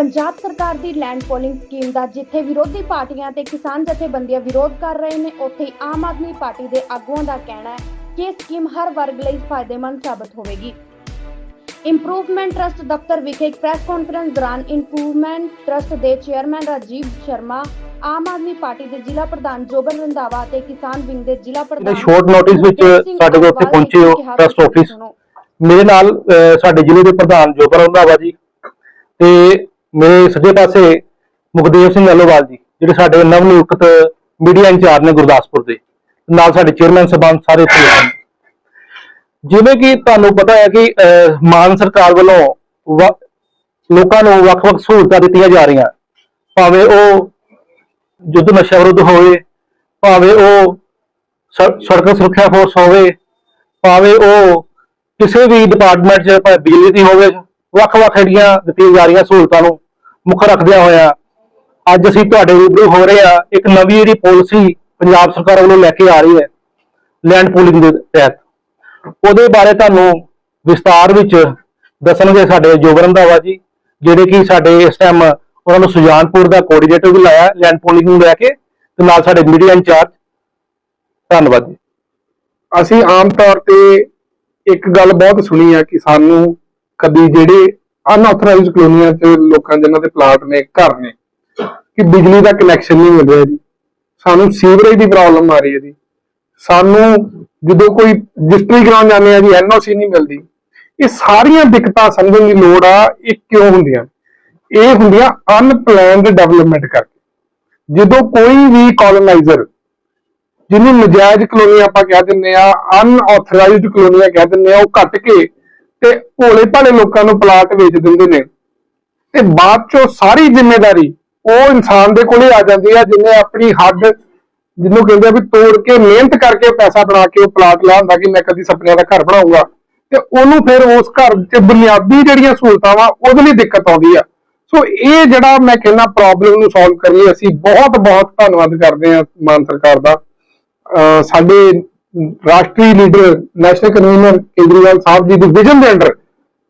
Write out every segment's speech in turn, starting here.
ਪੰਜਾਬ ਸਰਕਾਰ ਦੀ land pooling scheme ਦਾ ਜਿੱਥੇ ਵਿਰੋਧੀ ਪਾਰਟੀਆਂ ਤੇ ਕਿਸਾਨ ਜਥੇਬੰਦੀਆਂ ਵਿਰੋਧ ਕਰ ਰਹੇ ਨੇ ਉੱਥੇ ਆਮ ਆਦਮੀ ਪਾਰਟੀ ਦੇ ਆਗੂਆਂ ਦਾ ਕਹਿਣਾ ਹੈ ਕਿ ਇਹ ਸਕੀਮ ਹਰ ਵਰਗ ਲਈ ਫਾਇਦੇਮੰਦ ਸਾਬਤ ਹੋਵੇਗੀ ਇੰਪਰੂਵਮੈਂਟ ਟਰਸਟ ਦਫ਼ਤਰ ਵਿਖੇ ਇੱਕ ਪ੍ਰੈਸ ਕਾਨਫਰੰਸ ਦੌਰਾਨ ਇੰਪਰੂਵਮੈਂਟ ਟਰਸਟ ਦੇ ਚੇਅਰਮੈਨ ਰਾਜੀਵ ਸ਼ਰਮਾ ਆਮ ਆਦਮੀ ਪਾਰਟੀ ਦੇ ਜ਼ਿਲ੍ਹਾ ਪ੍ਰਧਾਨ ਜੋਬਨ ਰੰਧਾਵਾ ਤੇ ਕਿਸਾਨ ਵਿੰਗ ਦੇ ਜ਼ਿਲ੍ਹਾ ਪ੍ਰਧਾਨ short notice ਵਿੱਚ ਸਾਡੇ ਕੋਲ ਉੱਥੇ ਪਹੁੰਚੇ ਹੋ, office। ਸੁਣੋ। ਮੇਰੇ ਨਾਲ ਸਾਡੇ ਜ਼ਿਲ੍ਹੇ ਦੇ ਪ੍ਰਧਾਨ ਜੋਬਨ ਰੰਧਾਵਾ ਜੀ ਤੇ ਮੇਰੇ ਸੱਜੇ ਪਾਸੇ ਮੁਖਦੇਵ ਸਿੰਘ ਅਲੋਵਾਲ ਜੀ, ਜਿਹੜੇ ਸਾਡੇ ਨਵ ਨਿਯੁਕਤ ਮੀਡੀਆ ਇੰਚਾਰਜ ਨੇ ਗੁਰਦਾਸਪੁਰ ਦੇ, ਨਾਲ ਸਾਡੇ ਚੇਅਰਮੈਨ ਸਬਾਨ ਸਾਰੇ ਇੱਥੇ ਹਨ ਜਿਵੇਂ ਕਿ ਤੁਹਾਨੂੰ ਪਤਾ ਹੈ ਕਿ ਮਾਨ ਸਰਕਾਰ ਵੱਲੋਂ ਲੋਕਾਂ ਨੂੰ ਵੱਖ-ਵੱਖ ਸਹੂਲਤਾਂ ਦਿੱਤੀਆਂ ਜਾ ਰਹੀਆਂ। ਭਾਵੇਂ ਉਹ ਯੁੱਧ ਨਸ਼ਾ ਵਿਰੁੱਧ ਹੋਵੇ, ਭਾਵੇਂ ਉਹ ਸੜਕ ਸੁਰੱਖਿਆ ਫੋਰਸ ਹੋਵੇ, ਭਾਵੇਂ ਉਹ ਕਿਸੇ ਵੀ ਡਿਪਾਰਟਮੈਂਟ 'ਚ ਭਾਵੇਂ ਬਿਜਲੀ ਦੀ ਹੋਵੇ ਵੱਖ-ਵੱਖ ਜਿਹੜੀਆਂ ਦਿੱਤੀਆਂ ਜਾ ਰਹੀਆਂ ਸਹੂਲਤਾਂ ਨੂੰ ਮੁੱਖ ਰੱਖਦਿਆਂ ਹੋਇਆ ਅੱਜ ਅਸੀਂ ਤੁਹਾਡੇ ਰੂਬਰੂ ਹੋ ਰਹੇ ਆ ਇੱਕ ਨਵੀਂ ਜਿਹੜੀ ਪਾਲਿਸੀ ਪੰਜਾਬ ਸਰਕਾਰ ਵੱਲੋਂ ਲੈ ਕੇ ਆ ਰਹੀ ਹੈ ਲੈਂਡ ਪੂਲਿੰਗ ਦੇ ਤਹਿਤ। ਉਹਦੇ ਬਾਰੇ ਤੁਹਾਨੂੰ ਵਿਸਤਾਰ ਵਿੱਚ ਦੱਸਣਗੇ ਸਾਡੇ ਜੋਗਨ ਰੰਧਾਵਾ ਜੀ, ਜਿਹੜੇ ਕਿ ਸਾਡੇ ਇਸ ਟਾਈਮ ਉਹਨਾਂ ਨੂੰ ਸੁਜਾਨਪੁਰ ਦਾ ਕੋਆਰਡੀਨੇਟਰ ਵੀ ਲਾਇਆ ਲੈਂਡ ਪੂਲਿੰਗ ਨੂੰ ਲੈ ਕੇ, ਤੇ ਨਾਲ ਸਾਡੇ ਮੀਡੀਆ ਇੰਚਾਰਜ ਧੰਨਵਾਦ ਜੀ। ਅਸੀਂ ਆਮ ਤੌਰ ਤੇ ਇੱਕ ਗੱਲ ਬਹੁਤ ਸੁਣੀ ਆ ਕਿ ਸਾਨੂੰ ਕਦੀ ਜਿਹੜੇ ਅਨਆਥੋਰਾਈਜ਼ਡ ਕਲੋਨੀਆਂ 'ਚ ਲੋਕਾਂ ਜਿਨ੍ਹਾਂ ਦੇ ਪਲਾਟ ਨੇ, ਘਰ ਨੇ, ਕਿ ਬਿਜਲੀ ਦਾ ਕਨੈਕਸ਼ਨ ਨਹੀਂ ਮਿਲ ਰਿਹਾ ਜੀ। ਸਾਨੂੰ ਸੀਵਰੇਜ ਦੀ ਪ੍ਰੋਬਲਮ ਆ ਰਹੀ ਹੈ ਜੀ। ਸਾਨੂੰ ਜਦੋਂ ਕੋਈ ਰਜਿਸਟਰੀ ਕਰਾਉਣ ਜਾਂਦੇ ਆ ਜੀ ਐਨਓਸੀ ਨਹੀਂ ਮਿਲਦੀ। ਇਹ ਸਾਰੀਆਂ ਦਿੱਕਤਾਂ ਸਮਝਣ ਦੀ ਲੋੜ ਆ, ਇਹ ਕਿਉਂ ਹੁੰਦੀਆਂ? ਇਹ ਹੁੰਦੀਆਂ ਅਨਪਲੈਨਡ ਡਿਵੈਲਪਮੈਂਟ ਕਰਕੇ। ਜਦੋਂ ਕੋਈ ਵੀ ਕਲੋਨਾਈਜ਼ਰ ਜਿਹਨੂੰ ਨਜਾਇਜ਼ ਕਲੋਨੀਆਂ ਆਪਾਂ ਕਹਿ ਦਿੰਨੇ ਆ ਅਨਆਥੋਰਾਈਜ਼ਡ ਕਲੋਨੀਆਂ ਕਹਿ ਦਿੰਨੇ ਆ, ਉਹ ਕੱਟ ਕੇ ਤੇ ਭੋਲੇ ਭਾਲੇ ਲੋਕਾਂ ਨੂੰ ਪਲਾਟ ਵੇਚ ਦਿੰਦੇ ਨੇ। ਤੇ ਬਾਅਦ ਚੋਂ ਸਾਰੀ ਜ਼ਿੰਮੇਵਾਰੀ ਉਹ ਇਨਸਾਨ ਦੇ ਕੋਲੇ ਆ ਜਾਂਦੀ ਆ, ਜਿਹਨੇ ਆਪਣੀ ਹੱਦ ਜਿਹਨੂੰ ਕਹਿੰਦੇ ਆ ਵੀ ਤੋੜ ਕੇ ਮਿਹਨਤ ਕਰਕੇ ਪੈਸਾ ਬਣਾ ਕੇ ਉਹ ਪਲਾਟ ਲਿਆ ਹੁੰਦਾ ਕਿ ਮੈਂ ਕਦੀ ਸੁਪਨਿਆਂ ਦਾ ਘਰ ਬਣਾਉਂਗਾ। ਤੇ ਉਹਨੂੰ ਫਿਰ ਉਸ ਘਰ 'ਚ ਬੁਨਿਆਦੀ ਜਿਹੜੀਆਂ ਸਹੂਲਤਾਂ ਵਾ ਉਹਦੇ ਲਈ ਦਿੱਕਤ ਆਉਂਦੀ ਆ। ਸੋ ਇਹ ਜਿਹੜਾ ਮੈਂ ਕਹਿੰਦਾ ਪ੍ਰੋਬਲਮ ਨੂੰ ਸੋਲਵ ਕਰੀਏ, ਅਸੀਂ ਬਹੁਤ ਬਹੁਤ ਧੰਨਵਾਦ ਕਰਦੇ ਹਾਂ ਮਾਨ ਸਰਕਾਰ ਦਾ। ਅਹ ਸਾਡੇ ਰਾਸ਼ਟਰੀ leader, national convener Kejriwal Sahib ji ਦੇ ਵਿਜ਼ਨ ਦੇ ਅੰਡਰ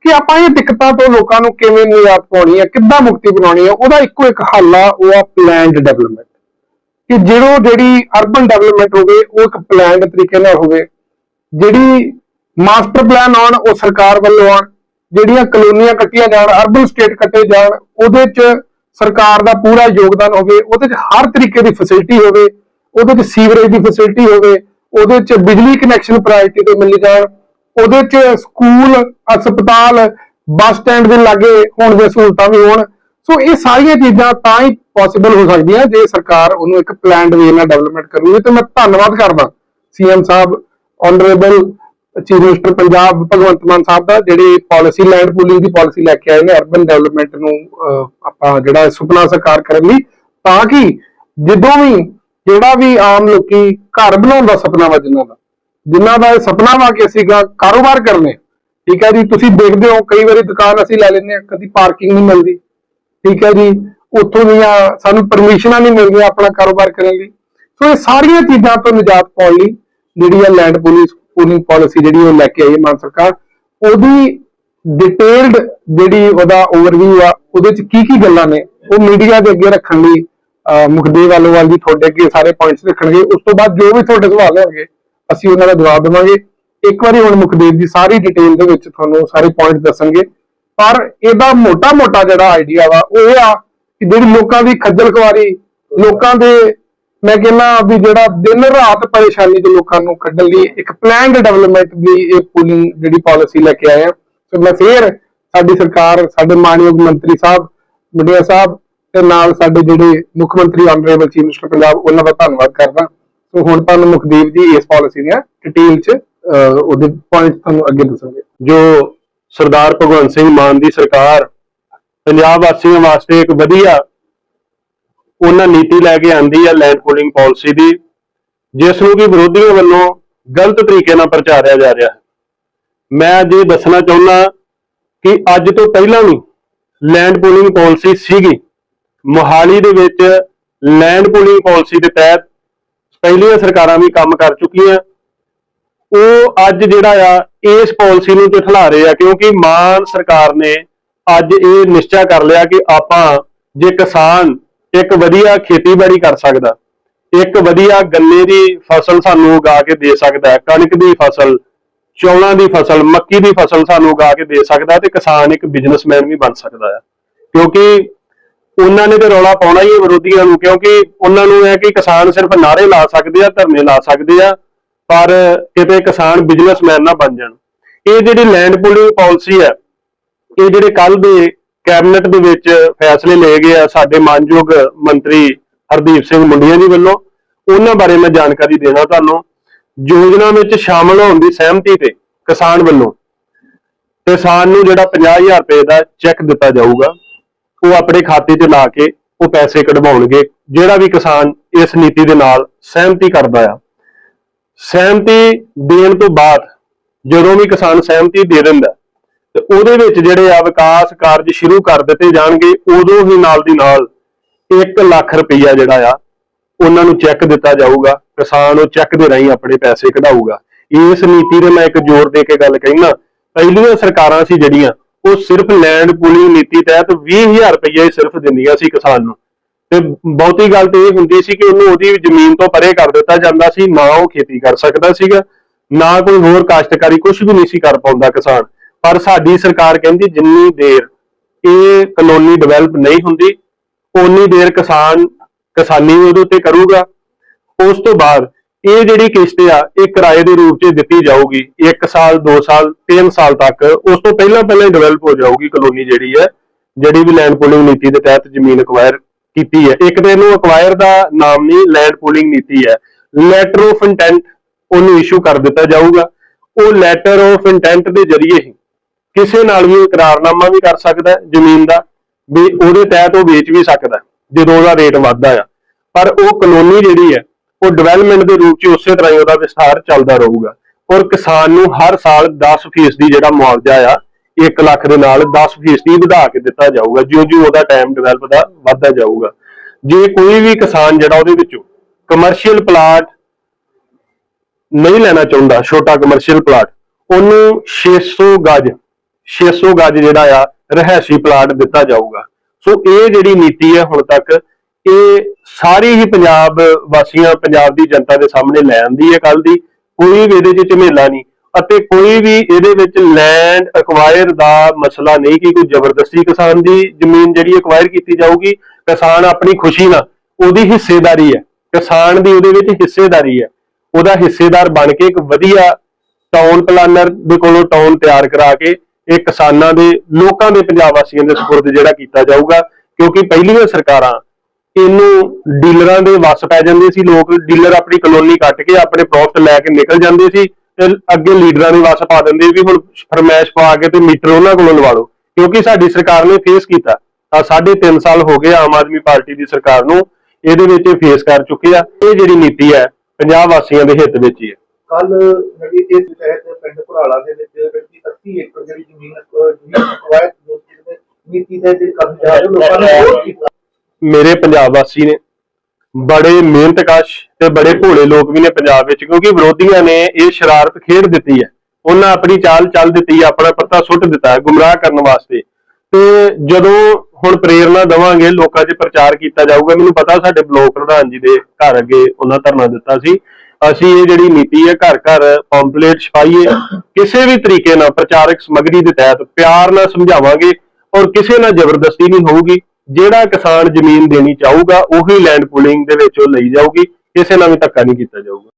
ਕਿ ਆਪਾਂ ਇਹ ਦਿੱਕਤਾਂ ਤੋਂ ਲੋਕਾਂ ਨੂੰ ਕਿਵੇਂ ਨਿਜਾਤ ਪਾਉਣੀ ਹੈ, ਕਿੱਦਾਂ ਮੁਕਤੀ ਬਣਾਉਣੀ ਹੈ, ਉਹਦਾ ਇੱਕੋ ਇੱਕ ਹੱਲ ਆ, ਉਹ ਆ ਪਲੈਨਡ ਡਿਵੈਲਪਮੈਂਟ ਕਿ ਜਿਹੜੋ ਜਿਹੜੀ ਅਰਬਨ ਡਿਵੈਲਪਮੈਂਟ ਹੋਵੇ, ਉਹ ਇੱਕ ਪਲੈਨਡ ਤਰੀਕੇ ਨਾਲ ਹੋਵੇ, ਜਿਹੜੀ ਮਾਸਟਰ ਪਲਾਨ ਆਉਣ, ਉਹ ਸਰਕਾਰ ਵੱਲੋਂ ਆਉਣ, ਜਿਹੜੀਆਂ ਕਲੋਨੀਆਂ ਕੱਟੀਆਂ ਜਾਣ ਅਰਬਨ ਸਟੇਟ ਕੱਟੇ ਜਾਣ, ਉਹਦੇ 'ਚ ਸਰਕਾਰ ਦਾ ਪੂਰਾ ਯੋਗਦਾਨ ਹੋਵੇ, ਉਹਦੇ 'ਚ ਹਰ ਤਰੀਕੇ ਦੀ ਫੈਸਿਲਿਟੀ ਹੋਵੇ, ਉਹਦੇ 'ਚ ਸੀਵਰੇਜ ਦੀ ਫੈਸਿਲਿਟੀ ਹੋਵੇ ਉਹਦੇ 'ਚ ਬਿਜਲੀ ਕਨੈਕਸ਼ਨ ਪ੍ਰਾਇੋਰਟੀ ਤੇ ਮਿਲ ਜਾਣ। ਉਹਦੇ 'ਚ ਸਕੂਲ ਹਸਪਤਾਲ ਬੱਸ ਸਟੈਂਡ ਦੇ ਲਾਗੇ ਹੋਣ ਦੀਆਂ ਸਹੂਲਤਾਂ ਵੀ ਹੋਣ। ਸੋ ਇਹ ਸਾਰੀਆਂ ਚੀਜ਼ਾਂ ਤਾਂ ਹੀ ਪੋਸੀਬਲ ਹੋ ਸਕਦੀਆਂ ਜੇ ਸਰਕਾਰ ਉਹਨੂੰ ਇੱਕ ਪਲਾਨਡ ਵੇ ਨਾਲ ਡਿਵੈਲਪਮੈਂਟ ਕਰੂਗੀ। ਤੇ ਮੈਂ ਧੰਨਵਾਦ ਕਰਦਾ CM Sahib honourable chief minister Punjab Bhagwant Mann Sahib ਦਾ ਜਿਹੜੇ ਪਾਲਿਸੀ ਲੈਂਡ ਪੂਲਿੰਗ ਦੀ ਪਾਲਿਸੀ ਲੈ ਕੇ ਆਏ ਨੇ ਅਰਬਨ ਡਿਵੈਲਪਮੈਂਟ ਨੂੰ ਅਹ, ਆਪਾਂ ਜਿਹੜਾ ਸੁਪਨਾ ਸਾਕਾਰ ਕਰਨ ਲਈ। ਤਾਂ ਕਿ ਜਦੋਂ ਵੀ ਜਿਹੜਾ ਵੀ ਆਮ ਲੋਕੀ ਘਰ ਬਣਾਉਣ ਦਾ ਸੁਪਨਾ ਵਾ ਜਿਨ੍ਹਾਂ ਦਾ ਜਿਨ੍ਹਾਂ ਦਾ ਇਹ ਸੁਪਨਾ ਵਾ ਕਿ ਅਸੀਂ ਕਾਰੋਬਾਰ ਕਰਨੇ। ਠੀਕ ਹੈ ਜੀ, ਤੁਸੀਂ ਦੇਖਦੇ ਹੋ, ਕਈ ਵਾਰੀ ਦੁਕਾਨ ਅਸੀਂ ਲੈ ਲੈਂਦੇ ਹਾਂ, ਕਦੀ ਪਾਰਕਿੰਗ ਨਹੀਂ ਮਿਲਦੀ। ਠੀਕ ਹੈ ਜੀ, ਉੱਥੋਂ ਦੀਆਂ ਸਾਨੂੰ ਪਰਮਿਸ਼ਨਾਂ ਨਹੀਂ ਮਿਲਦੀਆਂ ਆਪਣਾ ਕਾਰੋਬਾਰ ਕਰਨ ਲਈ। ਸੋ ਇਹ ਸਾਰੀਆਂ ਚੀਜ਼ਾਂ ਤੋਂ ਨਿਜਾਤ ਪਾਉਣ ਲਈ ਜਿਹੜੀ ਹੈ ਲੈਂਡ ਪੁਲਿਸ ਪੂਲਿੰਗ ਪਾਲਿਸੀ ਜਿਹੜੀ ਉਹ ਲੈ ਕੇ ਆਈ ਹੈ ਮਾਨ ਸਰਕਾਰ। ਉਹਦੀ ਡਿਟੇਲਡ ਜਿਹੜੀ ਉਹਦਾ ਓਵਰਵਿਊ ਆ, ਉਹਦੇ ਚ ਕੀ ਕੀ ਗੱਲਾਂ ਨੇ, ਉਹ ਮੀਡੀਆ ਦੇ ਅੱਗੇ ਰੱਖਣ ਲਈ ਮੁਖਦੇਵ ਆਲੋਵਾਲ ਜੀ ਤੁਹਾਡੇ ਅੱਗੇ ਸਾਰੇ ਪੁਆਇੰਟਸ ਰੱਖਣਗੇ। ਉਸ ਤੋਂ ਬਾਅਦ ਜੋ ਵੀ ਤੁਹਾਡੇ ਸਵਾਲ ਹੋਣਗੇ, ਅਸੀਂ ਉਹਨਾਂ ਦਾ ਜਵਾਬ ਦੇਵਾਂਗੇ। ਇੱਕ ਵਾਰੀ ਹੁਣ ਮੁਖਦੇਵ ਜੀ ਸਾਰੀ ਡਿਟੇਲ ਦੇ ਵਿੱਚ ਤੁਹਾਨੂੰ ਸਾਰੇ ਪੁਆਇੰਟ ਦੱਸਣਗੇ। ਪਰ ਇਹਦਾ ਮੋਟਾ-ਮੋਟਾ ਜਿਹੜਾ ਆਈਡੀਆ ਵਾ, ਉਹ ਆ ਕਿ ਜਿਹੜੀ ਲੋਕਾਂ ਦੀ ਖੱਜਲ ਖੁਆਰੀ, ਲੋਕਾਂ ਦੇ, ਮੈਂ ਕਹਿੰਦਾ ਵੀ ਜਿਹੜਾ ਦਿਨ ਰਾਤ ਪਰੇਸ਼ਾਨੀ ਤੋਂ ਲੋਕਾਂ ਨੂੰ ਕੱਢਣ ਲਈ, ਇੱਕ ਪਲਾਨਡ ਡਿਵੈਲਪਮੈਂਟ ਦੀ ਇਹ ਪੂਲਿੰਗ ਜਿਹੜੀ ਪਾਲਿਸੀ ਲੈ ਕੇ ਆਏ ਆ। ਸੋ ਮੈਂ ਫੇਰ ਸਾਡੀ ਸਰਕਾਰ, ਸਾਡੇ ਮਾਨਯੋਗ ਮੰਤਰੀ ਸਾਹਿਬ, ਮੀਡੀਆ ਸਾਹਿਬ ਤੇ ਨਾਲ ਸਾਡੇ ਜਿਹੜੇ ਮੁੱਖ ਮੰਤਰੀ ਆਨਰੇਬਲ ਚੀਫ ਮਿਨਿਸਟਰ ਪੰਜਾਬ ਉਹਨਾਂ ਦਾ ਧੰਨਵਾਦ ਕਰਦਾ। ਸੋ ਹੁਣ ਤੁਹਾਨੂੰ ਮੁਖਦੀਪ ਜੀ ਇਸ ਪਾਲਿਸੀ ਦੀਆਂ ਡਿਟੇਲ ਚ ਉਹਦੇ ਪੁਆਇੰਟ ਤੁਹਾਨੂੰ ਅੱਗੇ ਦੱਸਣਗੇ ਜੋ ਸਰਦਾਰ ਭਗਵੰਤ ਸਿੰਘ ਮਾਨ ਦੀ ਸਰਕਾਰ ਪੰਜਾਬ ਵਾਸੀਆਂ ਵਾਸਤੇ ਇੱਕ ਵਧੀਆ ਉਹਨਾਂ ਨੀਤੀ ਲੈ ਕੇ ਆਂਦੀ ਹੈ ਲੈਂਡ ਪੂਲਿੰਗ ਪਾਲਿਸੀ ਦੀ, ਜਿਸ ਨੂੰ ਕਿ ਵਿਰੋਧੀਆਂ ਵੱਲੋਂ ਗਲਤ ਤਰੀਕੇ ਨਾਲ ਪ੍ਰਚਾਰਿਆ ਜਾ ਰਿਹਾ ਹੈ। ਮੈਂ ਅੱਜ ਇਹ ਦੱਸਣਾ ਚਾਹੁੰਦਾ ਕਿ ਅੱਜ ਤੋਂ ਪਹਿਲਾਂ ਵੀ ਲੈਂਡ ਪੂਲਿੰਗ ਪਾਲਿਸੀ ਸੀਗੀ। ਮੋਹਾਲੀ ਦੇ ਵਿੱਚ ਲੈਂਡ ਪੂਲਿੰਗ ਪਾਲਿਸੀ ਦੇ ਤਹਿਤ ਪਹਿਲੀਆਂ ਸਰਕਾਰਾਂ ਵੀ ਕੰਮ ਕਰ ਚੁੱਕੀਆਂ। ਉਹ ਅੱਜ ਜਿਹੜਾ ਆ, ਇਸ ਪਾਲਿਸੀ ਨੂੰ ਝਠਲਾ ਰਹੇ ਆ ਕਿਉਂਕਿ ਮਾਨ ਸਰਕਾਰ ਨੇ ਅੱਜ ਇਹ ਨਿਸ਼ਚੈ ਕਰ ਲਿਆ ਕਿ ਆਪਾਂ ਜੇ ਕਿਸਾਨ ਇੱਕ ਵਧੀਆ ਖੇਤੀਬਾੜੀ ਕਰ ਸਕਦਾ, ਇੱਕ ਵਧੀਆ ਗੰਨੇ ਦੀ ਫਸਲ ਸਾਨੂੰ ਉਗਾ ਕੇ ਦੇ ਸਕਦਾ, ਕਣਕ ਦੀ ਫਸਲ, ਚੌਲਾਂ ਦੀ ਫਸਲ, ਮੱਕੀ ਦੀ ਫਸਲ ਸਾਨੂੰ ਉਗਾ ਕੇ ਦੇ ਸਕਦਾ ਤੇ ਕਿਸਾਨ ਇੱਕ ਬਿਜ਼ਨਸਮੈਨ ਵੀ ਬਣ ਸਕਦਾ ਹੈ ਕਿਉਂਕਿ ਉਹਨਾਂ ਨੇ ਤੇ ਰੌਲਾ ਪਾਉਣਾ ਹੀ ਹੈ ਵਿਰੋਧੀਆਂ ਨੂੰ, ਕਿਉਂਕਿ ਉਹਨਾਂ ਨੂੰ ਇਹ ਕਿ ਕਿਸਾਨ ਸਿਰਫ ਨਾਰੇ ਲਾ ਸਕਦੇ ਆ, ਧਰਨੇ ਲਾ ਸਕਦੇ ਆ, ਪਰ ਕਿਤੇ ਕਿਸਾਨ ਬਿਜ਼ਨਸਮੈਨ ਨਾ ਬਣ ਜਾਣ। ਇਹ ਜਿਹੜੀ ਲੈਂਡ ਪੂਲਿੰਗ ਪਾਲਿਸੀ ਹੈ, ਇਹ ਜਿਹੜੇ ਕੱਲ ਦੇ ਕੈਬਨਿਟ ਦੇ ਵਿੱਚ ਫੈਸਲੇ ਲਏ ਗਏ ਆ ਸਾਡੇ ਮਾਨਯੋਗ ਮੰਤਰੀ ਹਰਦੀਪ ਸਿੰਘ ਮੁੰਡੀਆਂ ਜੀ ਵੱਲੋਂ, ਉਹਨਾਂ ਬਾਰੇ ਮੈਂ ਜਾਣਕਾਰੀ ਦੇਣਾ ਤੁਹਾਨੂੰ। ਯੋਜਨਾ ਵਿੱਚ ਸ਼ਾਮਲ ਹੋਣ ਦੀ ਸਹਿਮਤੀ ਤੇ ਕਿਸਾਨ ਵੱਲੋਂ ਕਿਸਾਨ ਨੂੰ ਜਿਹੜਾ 50000 ਰੁਪਏ ਦਾ ਚੈੱਕ ਦਿੱਤਾ ਜਾਊਗਾ। ਉਹ ਆਪਣੇ ਖਾਤੇ 'ਚ ਲਾ ਕੇ ਉਹ ਪੈਸੇ ਕਢਵਾਉਣਗੇ। ਜਿਹੜਾ ਵੀ ਕਿਸਾਨ ਇਸ ਨੀਤੀ ਦੇ ਨਾਲ ਸਹਿਮਤੀ ਕਰਦਾ ਆ। ਸਹਿਮਤੀ ਦੇਣ ਤੋਂ ਬਾਅਦ ਜਦੋਂ ਵੀ ਕਿਸਾਨ ਸਹਿਮਤੀ ਦੇ ਦਿੰਦਾ ਤੇ ਉਹਦੇ ਵਿੱਚ ਜਿਹੜੇ ਆ ਵਿਕਾਸ ਕਾਰਜ ਸ਼ੁਰੂ ਕਰ ਦਿੱਤੇ ਜਾਣਗੇ, ਉਦੋਂ ਹੀ ਨਾਲ ਦੀ ਨਾਲ 1 ਲੱਖ ਰੁਪਈਆ ਜਿਹੜਾ ਆ, ਉਹਨਾਂ ਨੂੰ ਚੈੱਕ ਦਿੱਤਾ ਜਾਊਗਾ। ਕਿਸਾਨ ਉਹ ਚੈੱਕ ਦੇ ਰਾਹੀਂ ਆਪਣੇ ਪੈਸੇ ਕਢਾਊਗਾ। ਇਸ ਨੀਤੀ ਦੇ ਮੈਂ ਇੱਕ ਜ਼ੋਰ ਦੇ ਕੇ ਗੱਲ ਕਹਿਣਾ, ਪਹਿਲੀਆਂ ਸਰਕਾਰਾਂ ਸੀ ਜਿਹੜੀਆਂ ਉਹ ਸਿਰਫ ਲੈਂਡ ਪੂਲਿੰਗ ਨੀਤੀ ਤਹਿਤ 20000 ਰੁਪਈਆ ਸਿਰਫ ਦਿੰਦੀਆਂ ਸੀ ਕਿਸਾਨ ਨੂੰ। ਤੇ ਬਹੁਤੀ ਗੱਲ ਤੇ ਇਹ ਹੁੰਦੀ ਸੀ ਕਿ ਉਹਨੂੰ ਉਹਦੀ ਜ਼ਮੀਨ ਤੋਂ ਪਰੇ ਕਰ ਦਿੱਤਾ ਜਾਂਦਾ ਸੀ, ਨਾ ਉਹ ਖੇਤੀ ਕਰ ਸਕਦਾ ਸੀਗਾ, ਨਾ ਕੋਈ ਹੋਰ ਕਾਸ਼ਤਕਾਰੀ ਕੁਝ ਵੀ ਨਹੀਂ ਸੀ ਕਰ ਪਾਉਂਦਾ ਕਿਸਾਨ। ਪਰ ਸਾਡੀ ਸਰਕਾਰ ਕਹਿੰਦੀ ਜਿੰਨੀ ਦੇਰ ਇਹ ਕਲੋਨੀ ਡਿਵੈਲਪ ਨਹੀਂ ਹੁੰਦੀ ਉਨੀ ਦੇਰ ਕਿਸਾਨ ਕਿਸਾਨੀ ਉਹਦੇ ਉੱਤੇ ਕਰੂਗਾ। ਉਸ ਤੋਂ ਬਾਅਦ ਇਹ ਜਿਹੜੀ ਕਿਸ਼ਤ ਆ, ਇਹ ਕਿਰਾਏ ਦੇ ਰੂਪ 'ਚ ਦਿੱਤੀ ਜਾਊਗੀ। 1 ਸਾਲ 2 ਸਾਲ 3 ਸਾਲ ਤੱਕ ਉਸ ਤੋਂ ਪਹਿਲਾਂ ਪਹਿਲਾਂ ਹੀ ਡਿਵੈਲਪ ਹੋ ਜਾਊਗੀ ਕਲੋਨੀ ਜਿਹੜੀ ਹੈ, ਜਿਹੜੀ ਵੀ ਲੈਂਡ ਪੂਲਿੰਗ ਨੀਤੀ ਦੇ ਤਹਿਤ ਜ਼ਮੀਨ ਅਕਵਾਇਰ ਕੀਤੀ ਹੈ। ਇੱਕ ਤੇ ਇਹਨੂੰ ਅਕਵਾਇਰ ਦਾ ਨਾਮ ਨਹੀਂ ਲੈਂਡ ਪੂਲਿੰਗ ਨੀਤੀ ਹੈ। ਲੈਟਰ ਆਫ ਇੰਟੈਂਟ ਉਹਨੂੰ ਇਸ਼ੂ ਕਰ ਦਿੱਤਾ ਜਾਊਗਾ। ਉਹ ਲੈਟਰ ਆਫ ਇੰਟੈਂਟ ਦੇ ਜ਼ਰੀਏ ਹੀ ਕਿਸੇ ਨਾਲ ਵੀ ਇਕਰਾਰਨਾਮਾ ਵੀ ਕਰ ਸਕਦਾ ਜ਼ਮੀਨ ਦਾ, ਵੀ ਉਹਦੇ ਤਹਿਤ ਉਹ ਵੇਚ ਵੀ ਸਕਦਾ ਜਦੋਂ ਉਹਦਾ ਰੇਟ ਵੱਧਦਾ ਆ। ਪਰ ਉਹ ਕਲੋਨੀ ਜਿਹੜੀ ਹੈ ਉਹ ਡਿਵੈਲਪਮੈਂਟ ਦੇ ਰੂਪ 'ਚ ਉਸੇ ਤਰ੍ਹਾਂ ਹੀ ਉਹਦਾ ਵਿਸਥਾਰ ਚੱਲਦਾ ਰਹੂਗਾ। ਔਰ ਕਿਸਾਨ ਨੂੰ ਹਰ ਸਾਲ 10% ਜਿਹੜਾ ਮੁਆਵਜ਼ਾ ਆ, ਇੱਕ ਲੱਖ ਦੇ ਨਾਲ 10% ਵਧਾ ਕੇ ਦਿੱਤਾ ਜਾਊਗਾ, ਜਿਉਂ-ਜਿਉਂ ਉਹਦਾ ਟਾਈਮ ਡਿਵੈਲਪ ਦਾ ਵੱਧਦਾ ਜਾਊਗਾ। ਜੇ ਕੋਈ ਵੀ ਕਿਸਾਨ ਜਿਹੜਾ ਉਹਦੇ ਵਿੱਚੋਂ ਕਮਰਸ਼ੀਅਲ ਪਲਾਟ ਨਹੀਂ ਲੈਣਾ ਚਾਹੁੰਦਾ, ਛੋਟਾ ਕਮਰਸ਼ੀਅਲ ਪਲਾਟ ਉਹਨੂੰ 600 ਗਜ 600 ਗਜ ਜਿਹੜਾ ਆ ਰਹਿਸੀ ਪਲਾਟ ਦਿੱਤਾ ਜਾਊਗਾ। ਸੋ ਇਹ ਜਿਹੜੀ ਨੀਤੀ ਹੈ ਹੁਣ ਤੱਕ ਇਹ ਸਾਰੀ ਹੀ ਪੰਜਾਬ ਵਾਸੀਆਂ, ਪੰਜਾਬ ਦੀ ਜਨਤਾ ਦੇ ਸਾਹਮਣੇ ਲੈ ਆਂਦੀ ਹੈ ਕੱਲ ਦੀ। ਕੋਈ ਵੀ ਇਹਦੇ 'ਚ ਝਮੇਲਾ ਨਹੀਂ ਅਤੇ ਕੋਈ ਵੀ ਇਹਦੇ ਵਿੱਚ ਲੈਂਡ ਅਕਵਾਇਰ ਦਾ ਮਸਲਾ ਨਹੀਂ ਕਿ ਕੋਈ ਜ਼ਬਰਦਸਤੀ ਕਿਸਾਨ ਦੀ ਜ਼ਮੀਨ ਜਿਹੜੀ ਅਕਵਾਇਰ ਕੀਤੀ ਜਾਊਗੀ। ਕਿਸਾਨ ਆਪਣੀ ਖੁਸ਼ੀ ਨਾਲ ਉਹਦੀ ਹਿੱਸੇਦਾਰੀ ਹੈ। ਕਿਸਾਨ ਦੀ ਉਹਦੇ ਵਿੱਚ ਹਿੱਸੇਦਾਰੀ ਹੈ। ਉਹਦਾ ਹਿੱਸੇਦਾਰ ਬਣ ਕੇ ਇੱਕ ਵਧੀਆ ਟਾਊਨ ਪਲਾਨਰ ਦੇ ਕੋਲੋਂ ਟਾਊਨ ਤਿਆਰ ਕਰਾ ਕੇ ਇਹ ਕਿਸਾਨਾਂ ਦੇ, ਲੋਕਾਂ ਦੇ, ਪੰਜਾਬ ਵਾਸੀਆਂ ਦੇ ਸਪੁਰਦ ਜਿਹੜਾ ਕੀਤਾ ਜਾਊਗਾ। ਕਿਉਂਕਿ ਪਹਿਲੀਆਂ ਸਰਕਾਰਾਂ ਇਹਨੂੰ ਡੀਲਰਾਂ ਦੇ ਵੱਸ ਪੈ ਜਾਂਦੇ ਸੀ ਲੋਕ ਡੀਲਰ ਆਪਣੀ ਕਲੋਨੀ ਕੱਟ ਕੇ ਆਪਣੇ ਪ੍ਰੋਫਿਟ ਲੈ ਕੇ ਨਿਕਲ ਜਾਂਦੇ ਸੀ ਤੇ ਅੱਗੇ ਲੀਡਰਾਂ ਦੇ ਵੱਸ ਪਾ ਦਿੰਦੇ ਵੀ ਹੁਣ ਫਰਮੈਸ਼ ਪਾ ਕੇ ਤੇ ਮੀਟਰ ਉਹਨਾਂ ਕੋਲੋਂ ਲਵਾ ਲਓ। ਕਿਉਂਕਿ ਸਾਡੀ ਸਰਕਾਰ ਨੇ ਫੇਸ ਕੀਤਾ। ਆ ਸਾਢੇ 3 ਸਾਲ ਹੋ ਗਏ ਆਮ ਆਦਮੀ ਪਾਰਟੀ ਦੀ ਸਰਕਾਰ ਨੂੰ ਇਹਦੇ ਵਿੱਚ ਫੇਸ ਕਰ ਚੁੱਕੇ ਆ। ਇਹ ਜਿਹੜੀ ਨੀਤੀ ਹੈ ਪੰਜਾਬ ਵਾਸੀਆਂ ਦੇ ਹਿੱਤ ਵਿੱਚ ਹੀ ਹੈ। ਕੱਲ ਜਿਹੜੀ ਇਸ ਤਹਿਤ ਪਿੰਡ ਘੁਰਾਲਾ ਦੇ ਵਿੱਚ ਜਿਹੜੀ 80 ਏਕੜ ਜਿਹੜੀ ਜ਼ਮੀਨ ਜ਼ਮੀਨ ਕਵਾਇਤ ਨੀਤੀ ਦੇ ਰਹੇ ਲੋਕਾਂ ਨੇ ਮੇਰੇ ਪੰਜਾਬ ਵਾਸੀ ਨੇ। ਬੜੇ ਮਿਹਨਤਕਸ਼ ਤੇ ਬੜੇ ਭੋਲੇ ਲੋਕ ਵੀ ਨੇ ਪੰਜਾਬ ਵਿੱਚ, ਕਿਉਂਕਿ ਵਿਰੋਧੀਆਂ ਨੇ ਇਹ ਸ਼ਰਾਰਤ ਖੇਡ ਦਿੱਤੀ ਹੈ। ਉਹਨਾਂ ਆਪਣੀ ਚਾਲ ਚੱਲ ਦਿੱਤੀ ਆਪਣਾ ਪੱਤਾ ਸੁੱਟ ਦਿੱਤਾ ਗੁੰਮਰਾਹ ਕਰਨ ਵਾਸਤੇ। ਤੇ ਜਦੋਂ ਹੁਣ ਪ੍ਰੇਰਣਾ ਦਵਾਂਗੇ, ਲੋਕਾਂ 'ਚ ਪ੍ਰਚਾਰ ਕੀਤਾ ਜਾਊਗਾ, ਮੈਨੂੰ ਪਤਾ ਸਾਡੇ ਬਲੋਕ ਪ੍ਰਧਾਨ ਜੀ ਦੇ ਘਰ ਅੱਗੇ ਉਹਨਾਂ ਧਰਨਾ ਦਿੱਤਾ ਸੀ। ਅਸੀਂ ਇਹ ਜਿਹੜੀ ਨੀਤੀ ਹੈ, ਘਰ ਘਰ ਪੰਪਲੇਟ ਛਪਾਈਏ, ਕਿਸੇ ਵੀ ਤਰੀਕੇ ਨਾਲ ਪ੍ਰਚਾਰਕ ਸਮੱਗਰੀ ਦੇ ਤਹਿਤ ਪਿਆਰ ਨਾਲ ਸਮਝਾਵਾਂਗੇ ਔਰ ਕਿਸੇ ਨਾਲ ਜ਼ਬਰਦਸਤੀ ਨਹੀਂ ਹੋਊਗੀ। ਜਿਹੜਾ ਕਿਸਾਨ ਜ਼ਮੀਨ ਦੇਣੀ ਚਾਹੂਗਾ, ਉਹੀ ਲੈਂਡ ਪੂਲਿੰਗ ਦੇ ਵਿੱਚ ਉਹ ਲਈ ਜਾਊਗੀ, ਕਿਸੇ ਨਾਲ ਵੀ ਧੱਕਾ ਨਹੀਂ ਕੀਤਾ ਜਾਊਗਾ।